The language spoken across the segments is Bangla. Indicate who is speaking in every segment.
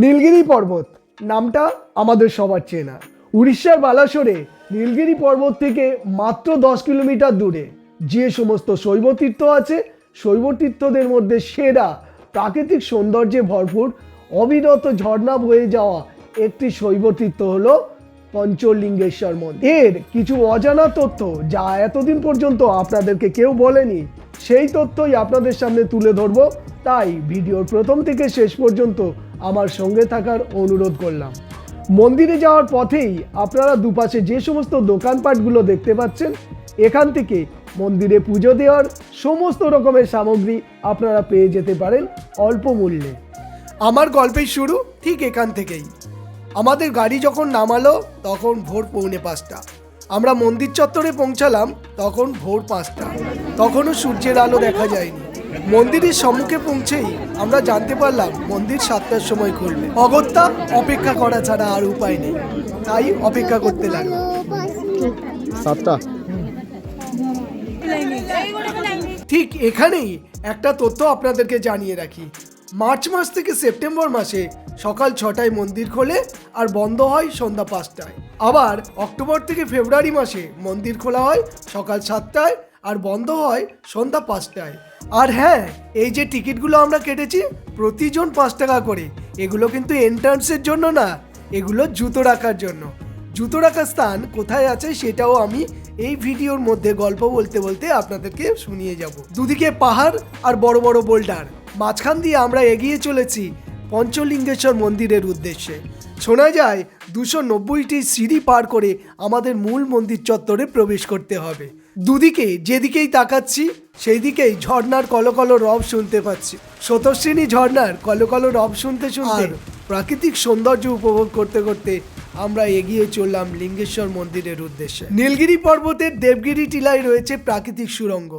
Speaker 1: নীলগিরি পর্বত, নামটা আমাদের সবার চেনা। উড়িষ্যার বালাসোরে নীলগিরি পর্বত থেকে মাত্র দশ কিলোমিটার দূরে। যে সমস্ত শৈবতীর্থ আছে, শৈবতীর্থদের মধ্যে সেরা, প্রাকৃতিক সৌন্দর্যে ভরপুর, অবিরত ঝর্ণা বয়ে যাওয়া একটি শৈবতীর্থ হলো পঞ্চলিঙ্গেশ্বর মন্দির। এর কিছু অজানা তথ্য যা এতদিন পর্যন্ত আপনাদেরকে কেউ বলেনি, সেই তথ্যই আপনাদের সামনে তুলে ধরবো। তাই ভিডিওর প্রথম থেকে শেষ পর্যন্ত আমার সঙ্গে থাকার অনুরোধ করলাম। মন্দিরে যাওয়ার পথেই আপনারা দুপাশে যে সমস্ত দোকানপাটগুলো দেখতে পাচ্ছেন, এখান থেকে মন্দিরে পুজো দেওয়ার সমস্ত রকমের সামগ্রী আপনারা পেয়ে যেতে পারেন অল্প মূল্যে। আমার গল্পের শুরু ঠিক এখান থেকেই। আমাদের গাড়ি যখন নামালো, তখন ভোর পৌনে পাঁচটা। আমরা মন্দির চত্বরে পৌঁছালাম, তখন ভোর পাঁচটা। তখনও সূর্যের আলো দেখা যায়নি। মন্দিরের সম্মুখে পৌঁছেই আমরা জানতে পারলাম মন্দির সাতটার সময় খুলবে। অগত্যা অপেক্ষা করা ছাড়া আর উপায় নেই। তাই অপেক্ষা করতে লাগল
Speaker 2: সাতটা?
Speaker 1: ঠিক এখানেই একটা তথ্য আপনাদেরকে জানিয়ে রাখি। মার্চ মাস থেকে সেপ্টেম্বর মাসে সকাল ছটায় মন্দির খোলে আর বন্ধ হয় সন্ধ্যা পাঁচটায়। আবার অক্টোবর থেকে ফেব্রুয়ারি মাসে মন্দির খোলা হয় সকাল সাতটায় আর বন্ধ হয় সন্ধ্যা পাঁচটায়। আর হ্যাঁ এই যে টিকিটগুলো আমরা কেটেছি, প্রতিজন পাঁচ টাকা করে। এগুলো কিন্তু এন্ট্রান্সের জন্য না, এগুলো জুতো রাখার জন্য। জুতো রাখার স্থান কোথায় আছে সেটাও আমি এই ভিডিওর মধ্যে গল্প বলতে বলতে আপনাদেরকে শুনিয়ে যাব। দুদিকে পাহাড় আর বড় বড় বোল্ডার। মাঝখান দিয়ে আমরা এগিয়ে চলেছি পঞ্চলিঙ্গেশ্বর মন্দিরের উদ্দেশ্যে। শোনা যায়, দুশো নব্বইটি সিঁড়ি পার করে আমাদের মূল মন্দির চত্বরে প্রবেশ করতে হবে। দুদিকে যেদিকেই তাকাচ্ছি সেই দিকেই ঝর্ণার কলকল রব শুনতে পাচ্ছি। শতশ্রেণী ঝর্ণার কলকল রব শুনতে শুনতে প্রাকৃতিক সৌন্দর্য উপভোগ করতে করতে আমরা এগিয়ে চললাম লিঙ্গেশ্বর মন্দিরের উদ্দেশ্যে। নীলগিরি পর্বতের দেবগিরি টিলায় রয়েছে প্রাকৃতিক সুরঙ্গ।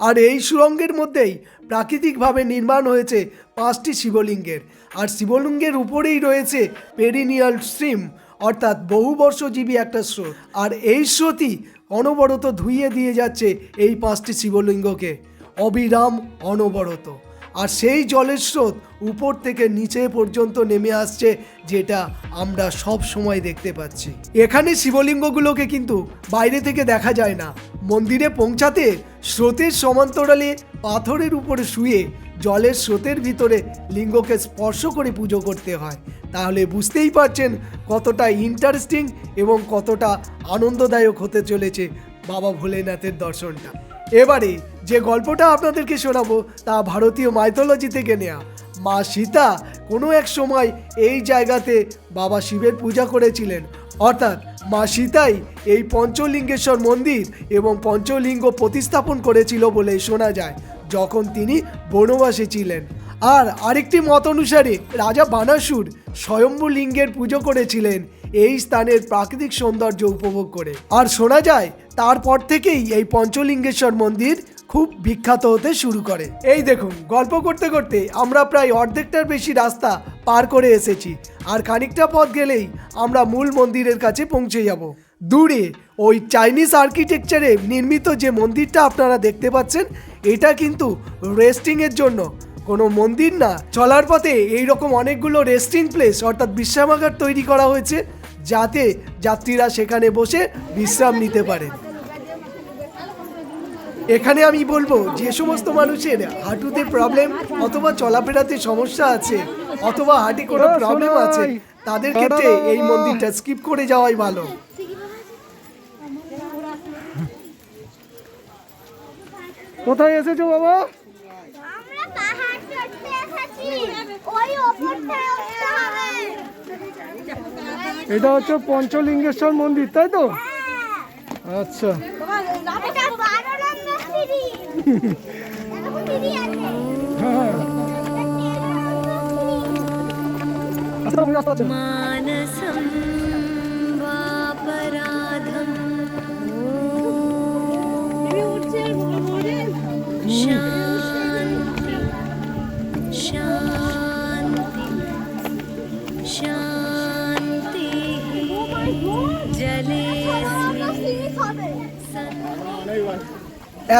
Speaker 1: আর এই সুরঙ্গের মধ্যেই প্রাকৃতিকভাবে নির্মাণ হয়েছে পাঁচটি শিবলিঙ্গের। আর শিবলিঙ্গের উপরেই রয়েছে পেরিনিয়াল স্ট্রিম অর্থাৎ বহু বর্ষজীবী একটা স্রোত। আর এই স্রোতই অনবরত ধুইয়ে দিয়ে যাচ্ছে এই পাঁচটি শিবলিঙ্গকে। অবিরাম অনবরত। আর সেই জলের স্রোত উপর থেকে নিচে পর্যন্ত নেমে আসছে, যেটা আমরা সব সময় দেখতে পাচ্ছি। এখানে শিবলিঙ্গগুলোকে কিন্তু বাইরে থেকে দেখা যায় না। মন্দিরে পৌঁছাতে স্রোতের সমান্তরালে পাথরের উপরে শুয়ে জলের স্রোতের ভিতরে লিঙ্গকে স্পর্শ করে পুজো করতে হয়। তাহলে বুঝতেই পারছেন কতটা ইন্টারেস্টিং এবং কতটা আনন্দদায়ক হতে চলেছে বাবা ভোলেনাথের দর্শনটা। এবারে যে গল্পটা আপনাদেরকে শোনাবো, তা ভারতীয় মাইথোলজি থেকে নেয়া। মা সীতা কোনো এক সময় এই জায়গাতে বাবা শিবের পূজা করেছিলেন। অর্থাৎ মা সীতাই এই পঞ্চলিঙ্গেশ্বর মন্দির এবং পঞ্চলিঙ্গ প্রতিস্থাপন করেছিল বলে শোনা যায়, যখন তিনি বনবাসে ছিলেন। আর আরেকটি মত অনুসারে রাজা বানাসুর স্বয়ম্ভু লিঙ্গের পুজো করেছিলেন, এই স্থানের প্রাকৃতিক সৌন্দর্য উপভোগ করে। আর শোনা যায়, তারপর থেকেই এই পঞ্চলিঙ্গেশ্বর মন্দির খুব বিখ্যাত হতে শুরু করে। এই দেখুন, গল্প করতে করতে আমরা প্রায় অর্ধেকটার বেশি রাস্তা পার করে এসেছি। আর খানিকটা পথ গেলেই আমরা মূল মন্দিরের কাছে পৌঁছে যাব। দূরে, ওই চাইনিজ আর্কিটেকচারে নির্মিত যে মন্দিরটা আপনারা দেখতে পাচ্ছেন, এটা কিন্তু রেস্টিংয়ের জন্য। কোনো মন্দির না, চলার পথে এই রকম অনেকগুলো রেস্টিং প্লেস, অর্থাৎ বিশ্রামাগার তৈরি করা হয়েছে, যাতে যাত্রীরা সেখানে বসে বিশ্রাম নিতে পারে এখানে আমি বলব যে সমস্ত মানুষের হাঁটুতে প্রবলেম অথবা চলাফেরাতে সমস্যা আছে অথবা হাঁটে কোনো প্রবলেম আছে তাদের ক্ষেত্রে এই মন্দিরটা স্কিপ করে যাওয়াই ভালো।
Speaker 2: কোথায় এসেছ বাবা? এটা হচ্ছে পঞ্চলিঙ্গেশ্বর মন্দির তাই তো? আচ্ছা।
Speaker 3: বারো নম্বর সিঁড়ি দেখো সিঁড়ি আছে
Speaker 2: হ্যাঁ আচ্ছা তুমি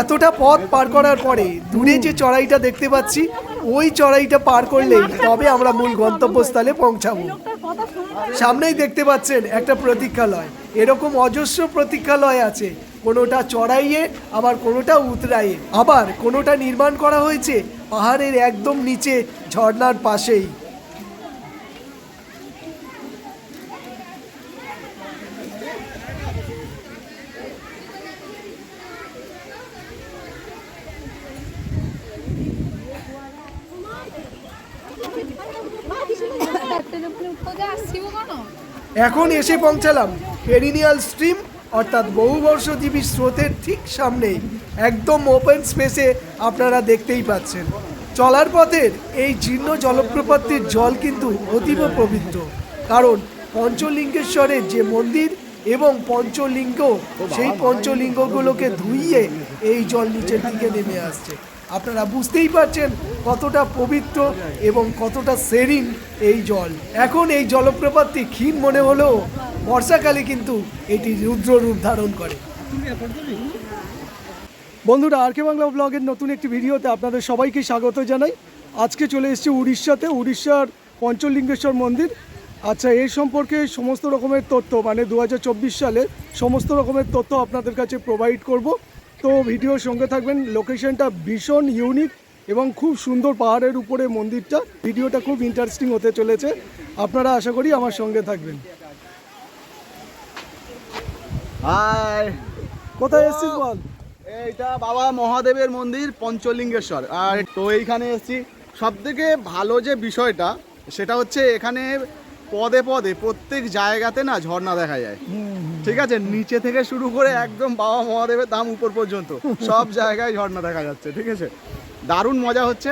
Speaker 1: এতটা পথ পার করার পরে দূরে যে চড়াইটা দেখতে পাচ্ছি, ওই চড়াইটা পার করলেই তবে আমরা মূল গন্তব্যস্থলে পৌঁছাবো। সামনেই দেখতে পাচ্ছেন একটা প্রতীক্ষালয়। এরকম অজস্র প্রতীক্ষালয় আছে, কোনোটা চড়াইয়ে, আবার কোনোটা উতরাইয়ে। আবার কোনোটা নির্মাণ করা হয়েছে পাহাড়ের একদম নিচে ঝর্ণার পাশেই। এখন এসে পৌঁছালাম। পেরিনিয়াল স্ট্রিম, অর্থাৎ বহুবর্ষজীবী স্রোতের ঠিক সামনেই। একদম ওপেন স্পেসে আপনারা দেখতেই পাচ্ছেন। চলার পথের এই জীর্ণ জলপ্রপাতের জল কিন্তু অতীব পবিত্র। কারণ পঞ্চলিঙ্গেশ্বরের যে মন্দির এবং পঞ্চলিঙ্গ, সেই পঞ্চলিঙ্গগুলোকে ধুইয়ে এই জল নিচের দিকে নেমে আসছে। আপনারা বুঝতেই পারছেন কতটা পবিত্র এবং কতটা সেরিন এই জল। এখন এই জলপ্রপাতটি ক্ষীণ মনে হলেও বর্ষাকালে কিন্তু এটি রুদ্র রূপ ধারণ করে।
Speaker 2: বন্ধুরা, আর কে বাংলা ব্লগের নতুন একটি ভিডিওতে আপনাদের সবাইকে স্বাগত জানাই। আজকে চলে এসেছি উড়িষ্যাতে, উড়িষ্যার পঞ্চলিঙ্গেশ্বর মন্দির। আচ্ছা এই সম্পর্কে সমস্ত রকমের তথ্য মানে দু হাজার চব্বিশ সালে সমস্ত রকমের তথ্য আপনাদের কাছে প্রোভাইড করব। তো ভিডিওর সঙ্গে থাকবেন। লোকেশনটা ভীষণ ইউনিক এবং খুব সুন্দর পাহাড়ের উপরে মন্দিরটা। ভিডিওটা খুব ইন্টারেস্টিং হতে চলেছে। আপনারা আশা করি আমার সঙ্গে থাকবেন।
Speaker 4: হাই
Speaker 2: কোথায় এসেছিস বল?
Speaker 4: এইটা বাবা মহাদেবের মন্দির পঞ্চলিঙ্গেশ্বর। আর তো এইখানে এসেছি। সব থেকে ভালো যে বিষয়টা সেটা হচ্ছে এখানে পদে পদে প্রত্যেক জায়গাতে না ঝর্ণা দেখা যায়। ঠিক আছে? নিচে থেকে শুরু করে একদম বাবা মহাদেবের দাম উপর পর্যন্ত সব জায়গায় ঝর্ণা দেখা যাচ্ছে, ঠিক আছে? দারুণ মজা হচ্ছে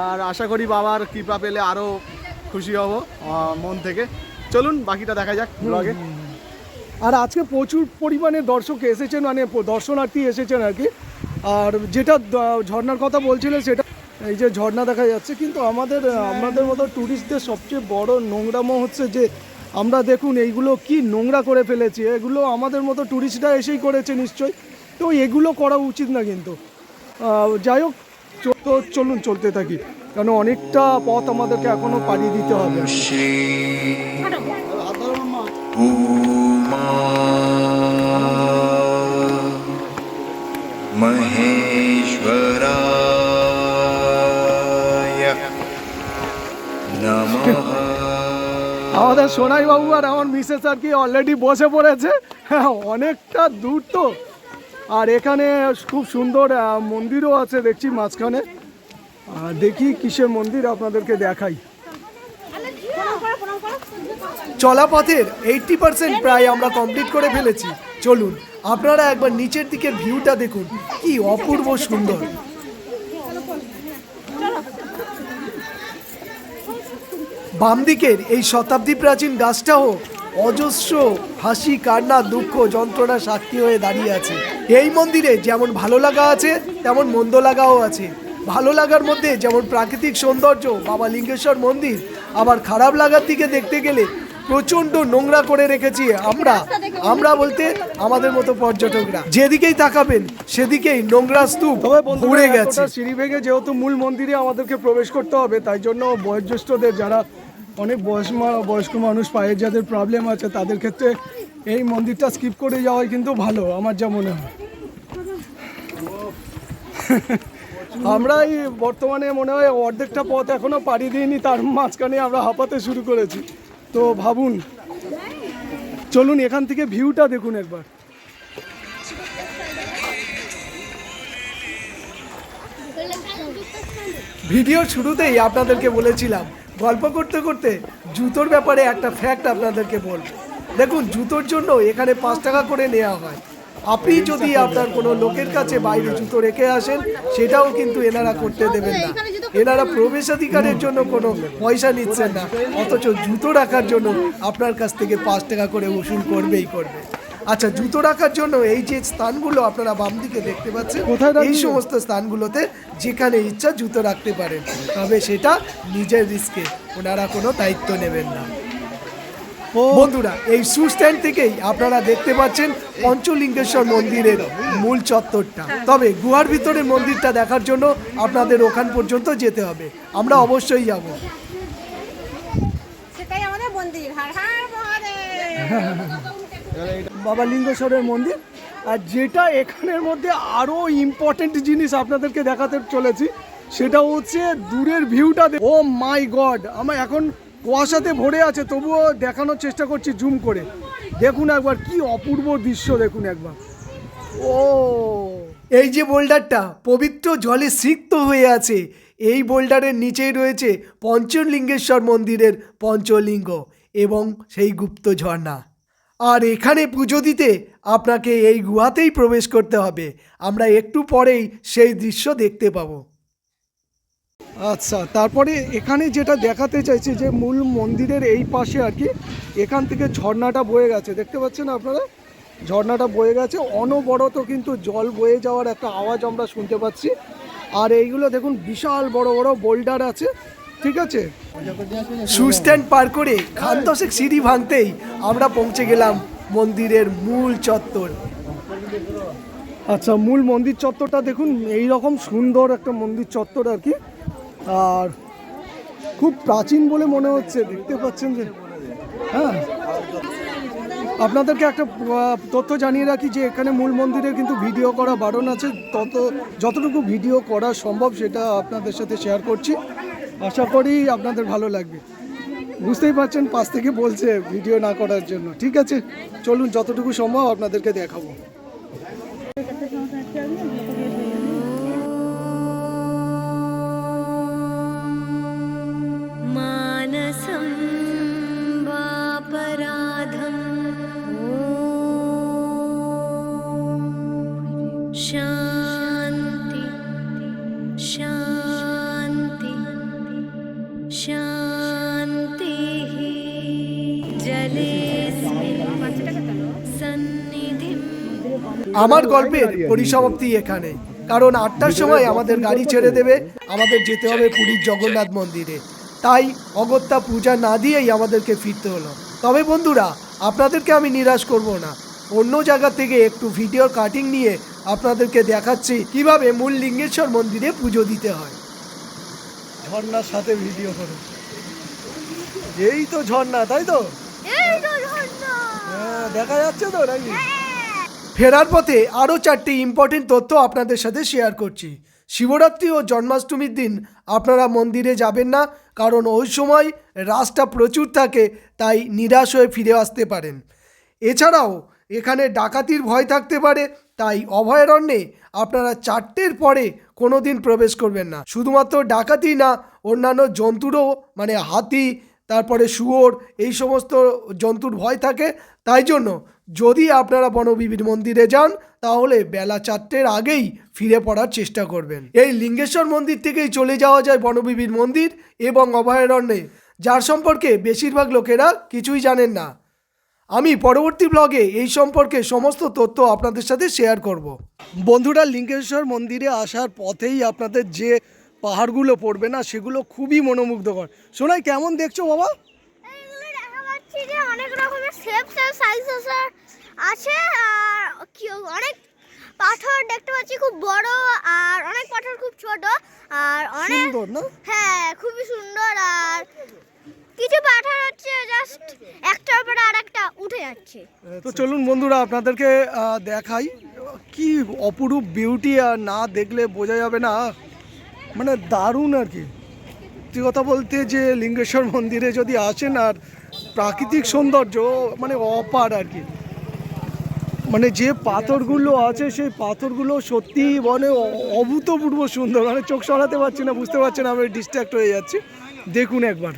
Speaker 4: আর আশা করি বাবার কৃপা পেলে আরও খুশি হব মন থেকে। চলুন, বাকিটা দেখা যাক ব্লগে
Speaker 2: আর আজকে প্রচুর পরিমাণে দর্শক এসেছেন মানে দর্শনার্থী এসেছেন আর কি। আর যেটা ঝর্ণার কথা বলছিলেন সেটা এই যে ঝর্ণা দেখা যাচ্ছে কিন্তু আমাদের আমাদের মতো ট্যুরিস্টদের সবচেয়ে বড় নোংরামো হচ্ছে যে আমরা দেখুন এইগুলো কি নোংরা করে ফেলেছি এগুলো আমাদের মতো ট্যুরিস্টরা এসেই করেছে নিশ্চয়ই। তো এগুলো করা উচিত না কিন্তু। যাই হোক তো চলুন চলতে থাকি কারণ অনেকটা পথ আমাদেরকে এখনও পাড়ি দিতে হবে। সোনাই বাবু আর আমার মিসেস আর কি অলরেডি বসে পড়েছে। হ্যাঁ অনেকটা দূর তো। আর এখানে খুব সুন্দর মন্দিরও আছে দেখছি মাঝখানে। দেখি কিসের মন্দির আপনাদেরকে দেখাই।
Speaker 1: চলা পথের এইটটি পার্সেন্ট প্রায় আমরা কমপ্লিট করে ফেলেছি। চলুন, আপনারা একবার নিচের দিকের ভিউটা দেখুন। কি অপূর্ব সুন্দর। বাম দিকের এই শতাব্দী প্রাচীন গাছটাও অজস্র হাসি কান্না দুঃখ যন্ত্রণা সাক্ষী হয়ে দাঁড়িয়ে আছে। এই মন্দিরে যেমন ভালো লাগা আছে তেমন মন্দ লাগাও আছে। ভালো লাগার মধ্যে যেমন প্রাকৃতিক সৌন্দর্য বাবা লিঙ্গেশ্বর মন্দির আবার খারাপ লাগার দিকে দেখতে গেলে প্রচণ্ড নোংরা করে রেখেছি আমরা। আমরা বলতে আমাদের মতো পর্যটকরা। যেদিকেই তাকাবেন সেদিকেই নোংরা স্তূপ ভরে গেছে।
Speaker 2: সিঁড়ি ভেঙে যেহেতু মূল মন্দিরে আমাদেরকে প্রবেশ করতে হবে তাই জন্য বয়োজ্যেষ্ঠদের যারা অনেক বয়স বয়স্ক মানুষ, পায়ের যাদের প্রবলেম আছে, তাদের ক্ষেত্রে এই মন্দিরটা স্কিপ করে যাওয়াই কিন্তু ভালো, আমার যা মনে হয়। আমরা এই বর্তমানে মনে হয় অর্ধেকটা পথ এখনও পাড়ি দিইনি, তার মাঝখানে আমরা হাঁপাতে শুরু করেছি। তো ভাবুন, চলুন এখান থেকে ভিউটা দেখুন একবার।
Speaker 1: ভিডিও শুরুতেই আপনাদেরকে বলেছিলাম গল্প করতে করতে জুতোর ব্যাপারে একটা ফ্যাক্ট আপনাদেরকে বলব। দেখুন জুতোর জন্য এখানে পাঁচ টাকা করে নেওয়া হয়। আপনি যদি আপনার কোনো লোকের কাছে বাইরে জুতো রেখে আসেন সেটাও কিন্তু এনারা করতে দেবেন না। এনারা প্রবেশাধিকারের জন্য কোনো পয়সা নিচ্ছেন না। অথচ জুতো রাখার জন্য আপনার কাছ থেকে পাঁচ টাকা করে উসুল করবেই করবে। আচ্ছা জুতো রাখার জন্য এই যে স্থানগুলো আপনারা বাম দিকে দেখতে পাচ্ছেন
Speaker 2: কোথায়
Speaker 1: এই সমস্ত স্থানগুলোতে যেখানে ইচ্ছা জুতো রাখতে পারেন। তবে সেটা নিজের রিস্কে ওনারা কোনো দায়িত্ব নেবেন না। বন্ধুরা এই শু স্ট্যান্ড থেকেই আপনারা দেখতে পাচ্ছেন পঞ্চলিঙ্গেশ্বর মন্দিরের মূল চত্বরটা। তবে গুহার ভিতরে মন্দিরটা দেখার জন্য আপনাদের ওখান পর্যন্ত যেতে হবে। আমরা অবশ্যই যাব।
Speaker 5: সেটাই আমাদের মন্দির।
Speaker 2: বাবা লিঙ্গেশ্বরের মন্দির। আর যেটা এখানের মধ্যে আরও ইম্পর্টেন্ট জিনিস আপনাদেরকে দেখাতে চলেছি, সেটা হচ্ছে দূরের ভিউটা ও মাই গড আমার এখন কুয়াশাতে ভরে আছে, তবুও দেখানোর চেষ্টা করছি জুম করে। দেখুন একবার, কি অপূর্ব দৃশ্য দেখুন একবার। ও
Speaker 1: এই যে বোল্ডারটা পবিত্র জলে সিক্ত হয়ে আছে। এই বোল্ডারের নিচেই রয়েছে পঞ্চলিঙ্গেশ্বর মন্দিরের পঞ্চলিঙ্গ এবং সেই গুপ্ত ঝর্ণা। আর এখানে পুজো দিতে আপনাকে এই গুহাতেই প্রবেশ করতে হবে। আমরা একটু পরেই সেই দৃশ্য দেখতে পাবো।
Speaker 2: আচ্ছা তারপরে এখানে যেটা দেখাতে চাইছি যে মূল মন্দিরের এই পাশে আর কি, এখান থেকে ঝর্ণাটা বয়ে গেছে। দেখতে পাচ্ছেন আপনারা? ঝর্ণাটা বয়ে গেছে। অনবরত কিন্তু জল বয়ে যাওয়ার একটা আওয়াজ আমরা শুনতে পাচ্ছি। আর এইগুলো দেখুন, বিশাল বড় বড় বোল্ডার আছে। ঠিক আছে?
Speaker 1: শু স্ট্যান্ড পার করে খান দশেক সিঁড়ি ভাঙতেই আমরা পৌঁছে গেলাম মন্দিরের মূল চত্বর।
Speaker 2: আচ্ছা মূল মন্দির চত্বরটা দেখুন এই রকম সুন্দর একটা মন্দির চত্বর আর কি। আর খুব প্রাচীন বলে মনে হচ্ছে, দেখতে পাচ্ছেন যে হ্যাঁ। আপনাদেরকে একটা তথ্য জানিয়ে রাখি যে এখানে মূল মন্দিরে কিন্তু ভিডিও করা বারণ আছে। তত যতটুকু ভিডিও করা সম্ভব সেটা আপনাদের সাথে শেয়ার করছি। আশা করি আপনাদের ভালো লাগবে। বুঝতেই পারছেন, পাশ থেকে বলছে ভিডিও না করার জন্য। ঠিক আছে, চলুন যতটুকু সম্ভব আপনাদেরকে দেখাবো।
Speaker 1: আমার গল্পের পরিসমাপ্তি এখানে। কারণ আটটার সময় আমাদের গাড়ি ছেড়ে দেবে আমাদের যেতে হবে পুরীর জগন্নাথ মন্দিরে। তাই অগত্যা পূজা না দিয়েই আমাদেরকে ফিরতে হলো। তবে বন্ধুরা আপনাদেরকে আমি নিরাশ করব না। অন্য জায়গা থেকে একটু ভিডিও কাটিং নিয়ে আপনাদেরকে দেখাচ্ছি কীভাবে মূল লিঙ্গেশ্বর মন্দিরে পুজো দিতে হয়।
Speaker 2: ঝর্ণার সাথে ভিডিও করো। এই তো ঝর্ণা তাই তো?
Speaker 3: এই তো ঝর্ণা।
Speaker 2: হ্যাঁ দেখা যাচ্ছে তো নাকি?
Speaker 1: ফেরার পথে আরও চারটি ইম্পর্টেন্ট তথ্য আপনাদের সাথে শেয়ার করছি। শিবরাত্রি ও জন্মাষ্টমীর দিন আপনারা মন্দিরে যাবেন না, কারণ ওই সময় রাসটা প্রচুর থাকে, তাই নিরাশ হয়ে ফিরে আসতে পারেন। এছাড়াও, এখানে ডাকাতির ভয় থাকতে পারে, তাই অভয়ারণ্যে আপনারা চারটের পরে কোনো দিন প্রবেশ করবেন না। শুধুমাত্র ডাকাতি না, অন্যান্য জন্তুরও মানে হাতি, তারপরে শুয়োর, এই সমস্ত জন্তুর ভয় থাকে, তাই জন্য যদি আপনারা বনবিবির মন্দিরে যান, তাহলে বেলা চারটের আগেই ফিরে পড়ার চেষ্টা করবেন। এই লিঙ্গেশ্বর মন্দির থেকেই চলে যাওয়া যায় বনবিবির মন্দির এবং অভয়ারণ্যে। যার সম্পর্কে বেশিরভাগ লোকেরা কিছুই জানেন না। আমি পরবর্তী ব্লগে এই সম্পর্কে সমস্ত তথ্য আপনাদের সাথে শেয়ার করব।
Speaker 2: বন্ধুরা, লিঙ্গেশ্বর মন্দিরে আসার পথেই আপনাদের যে পাহাড়গুলো পড়বে না, সেগুলো খুবই মনোমুগ্ধকর। শোনাই কেমন দেখছ বাবা?
Speaker 3: অনেক রকমের সাইজ আছে আর কি অনেক পাথর দেখতে পাচ্ছি খুব বড় আর অনেক পাথর খুব ছোট আর অনেক হ্যাঁ খুবই সুন্দর আর কিছু পাথর হচ্ছে জাস্ট একটার পরে আরেকটা উঠে যাচ্ছে।
Speaker 2: তো চলুন বন্ধুরা আপনাদেরকে দেখাই কি অপরূপ বিউটি আর না দেখলে বোঝা যাবে না। মানে দারুণ আর কি। সত্যি কথা বলতে যে লিঙ্গেশ্বর মন্দিরে যদি আসেন আর প্রাকৃতিক সৌন্দর্য মানে অপার আর কি। মানে যে পাথরগুলো আছে, সেই পাথরগুলো সত্যি মানে অভূতপূর্ব সুন্দর। মানে চোখ সরাতে পারছি না, বুঝতে পারছি না, আমি ডিস্ট্র্যাক্ট হয়ে যাচ্ছি। দেখুন একবার।